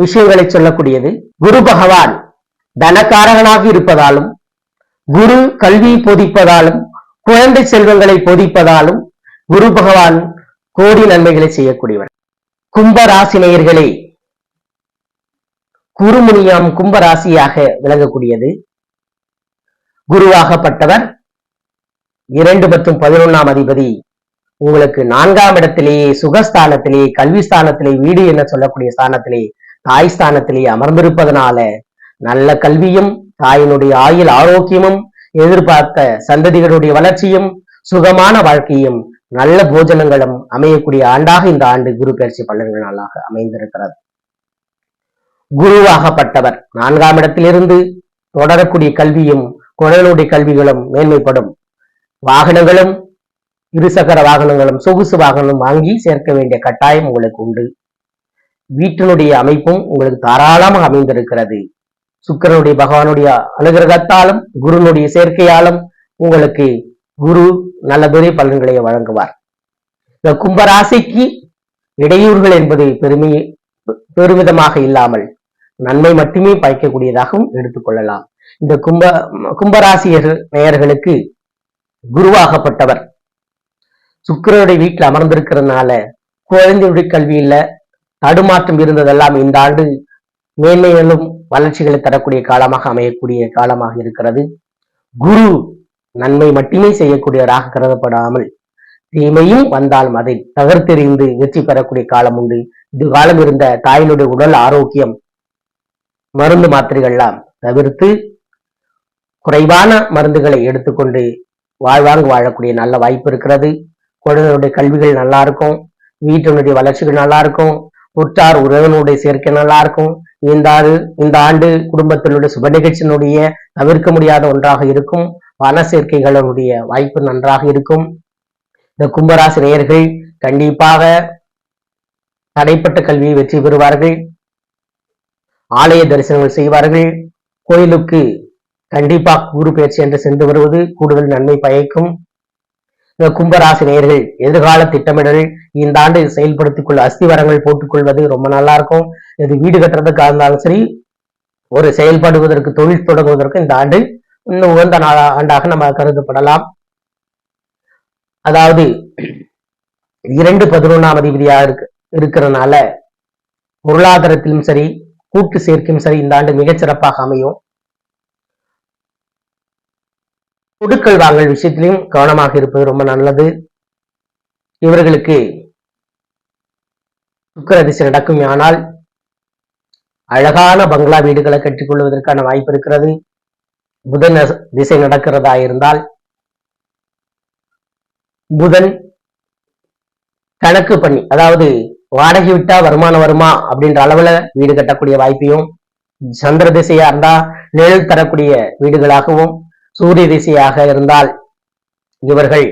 விஷயங்களை சொல்லக்கூடியது. குரு பகவான் தனக்காரகனாக இருப்பதாலும் குரு கல்வி போதிப்பதாலும் குழந்தை செல்வங்களை போதிப்பதாலும் குரு பகவான் கோடி நன்மைகளை செய்யக்கூடியவர். கும்பராசினியர்களே ராசினியர்களே குருமுனியாம் விளங்கக்கூடியது. குருவாகப்பட்டவர் இரண்டு மற்றும் பதினொன்னாம் அதிபதி. உங்களுக்கு நான்காம் இடத்திலேயே சுகஸ்தானத்திலே கல்வி ஸ்தானத்திலே வீடு என சொல்லக்கூடிய ஸ்தானத்திலே தாய் ஸ்தானத்திலே அமர்ந்திருப்பதனால நல்ல கல்வியும் தாயினுடைய ஆயுள் ஆரோக்கியமும் எதிர்பார்த்த சந்ததிகளுடைய வளர்ச்சியும் சுகமான வாழ்க்கையும் நல்ல போஜனங்களும் அமையக்கூடிய ஆண்டாக இந்த ஆண்டு குரு பயிற்சி பலன்கள் நாளாக அமைந்திருக்கிறது. குருவாகப்பட்டவர் நான்காம் இடத்திலிருந்து தொடரக்கூடிய கல்வியும் குழலுடைய கல்விகளும் மேன்மைப்படும். வாகனங்களும் இருசக்கர வாகனங்களும் சொகுசு வாகனம் வாங்கி சேர்க்க வேண்டிய கட்டாயம் உங்களுக்கு உண்டு. வீட்டினுடைய அமைப்பும் உங்களுக்கு தாராளமாக அமைந்திருக்கிறது. சுக்கரனுடைய பகவானுடைய அனுகிரகத்தாலும் குருனுடைய சேர்க்கையாலும் உங்களுக்கு குரு நல்லதொரு பலன்களை வழங்குவார். இந்த கும்பராசிக்கு இடையூறுகள் என்பது பெருமை பெருமிதமாக இல்லாமல் நன்மை மட்டுமே பயக்கக்கூடியதாகவும் எடுத்துக்கொள்ளலாம் இந்த கும்ப கும்பராசியர்கள் நேயர்களுக்கு குருவாகப்பட்டவர். சுக்கிரனுடைய வீட்டில் அமர்ந்திருக்கிறதுனால குழந்தையுடைய கல்வியில தடுமாற்றம் இருந்ததெல்லாம் இந்த ஆண்டு மேன்மைகளும் வளர்ச்சிகளை தரக்கூடிய காலமாக அமையக்கூடிய காலமாக இருக்கிறது. குரு நன்மை மட்டுமே செய்யக்கூடியவராக கருதப்படாமல் தீமையும் வந்தால் அதை தகர்த்தெறிந்து வெற்றி பெறக்கூடிய காலம் உண்டு. இது காலம் இருந்த தாயினுடைய உடல் ஆரோக்கியம் மருந்து மாத்திரைகள்லாம் தவிர்த்து குறைவான மருந்துகளை எடுத்துக்கொண்டு வாழ்வாங்கு வாழக்கூடிய நல்ல வாய்ப்பு இருக்கிறது. குழந்தைகளுடைய கல்விகள் நல்லா இருக்கும். வீட்டினுடைய வளர்ச்சிகள் நல்லா இருக்கும். உற்றார் உறவினுடைய சேர்க்கை நல்லா இருக்கும் இந்த ஆண்டு இந்த ஆண்டு குடும்பத்தினுடைய சுப நிகழ்ச்சியினுடைய தவிர்க்க முடியாத ஒன்றாக இருக்கும். பண சேர்க்கைகளுடைய வாய்ப்பு நன்றாக இருக்கும். இந்த கும்பராசி நேயர்கள் கண்டிப்பாக தடைப்பட்ட கல்வியை வெற்றி பெறுவார்கள். ஆலய தரிசனங்கள் செய்வார்கள். கோயிலுக்கு கண்டிப்பாக குரு பயிற்சி என்று சென்று வருவது கூடுதல் நன்மை பயக்கும். கும்பராசி நேயர்கள் எதிர்கால திட்டமிடல் இந்த ஆண்டு செயல்படுத்திக் கொள்ள போட்டுக்கொள்வது ரொம்ப நல்லா இருக்கும் இது வீடு கட்டுறதுக்காக இருந்தாலும் சரி ஒரு செயல்படுவதற்கு தொழில் தொடங்குவதற்கு இந்த ஆண்டு இன்னும் உகந்த நாளா- ஆண்டாக நம்ம கருதப்படலாம். அதாவது இரண்டு பதினொன்னாம் அதிபதியாக இருக்கு இருக்கிறதுனால பொருளாதாரத்திலும் சரி கூட்டு சேர்க்கையும் சரி இந்த ஆண்டு மிகச்சிறப்பாக அமையும். கொடுக்கல் வாங்கல் விஷயத்திலும் கவனமாக இருப்பது ரொம்ப நல்லது. இவர்களுக்கு சுக்கர திசை நடக்கும் ஆனால் அழகான பங்களா வீடுகளை கட்டிக்கொள்வதற்கான வாய்ப்பு இருக்கிறது. புதன் திசை நடக்கிறதா இருந்தால் புதன் கணக்கு பண்ணி அதாவது வாடகை விட்டா வருமானம் வருமா அப்படின்ற அளவுல வீடு கட்டக்கூடிய வாய்ப்பையும் சந்திர திசையா இருந்தா நிழல் தரக்கூடிய வீடுகளாகவும் சூரிய திசையாக இருந்தால் இவர்கள்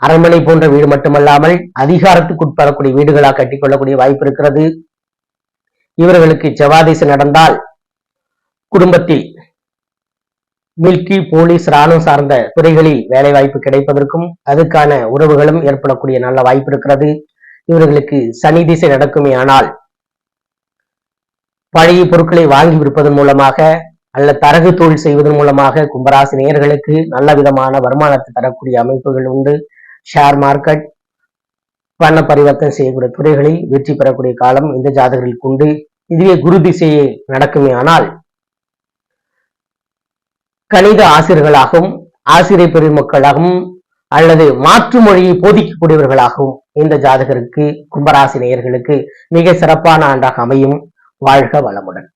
அரண்மனை போன்ற வீடு மட்டுமல்லாமல் அதிகாரத்துக்கு உட்படக்கூடிய வீடுகளாக கட்டிக்கொள்ளக்கூடிய வாய்ப்பு இருக்கிறது. இவர்களுக்கு செவ்வாதிசை நடந்தால் குடும்பத்தில் மில்கி போலீஸ் ராணுவம் சார்ந்த துறைகளில் வேலை வாய்ப்பு கிடைப்பதற்கும் அதுக்கான உறவுகளும் ஏற்படக்கூடிய நல்ல வாய்ப்பு இருக்கிறது. இவர்களுக்கு சனி திசை நடக்குமே ஆனால் பழைய பொருட்களை வாங்கி விற்பதன் மூலமாக அல்ல தரகு தொழில் செய்வதன் மூலமாக கும்பராசி நேயர்களுக்கு நல்ல விதமான வருமானத்தை தரக்கூடிய அமைப்புகள் உண்டு. ஷேர் மார்க்கெட் பண பரிவர்த்தனை செய்யக்கூடிய துறைகளில் வெற்றி பெறக்கூடிய காலம் இந்த ஜாதகர்களுக்கு உண்டு. இதுவே குரு திசையே நடக்குமே ஆனால் கணித ஆசிரியர்களாகவும் ஆசிரியர் பெருமக்களாகவும் அல்லது மாற்று மொழியை போதிக்கக்கூடியவர்களாகவும் இந்த ஜாதகருக்கு கும்பராசி நேயர்களுக்கு மிக சிறப்பான ஆண்டாக அமையும். வாழ்க வளமுடன்.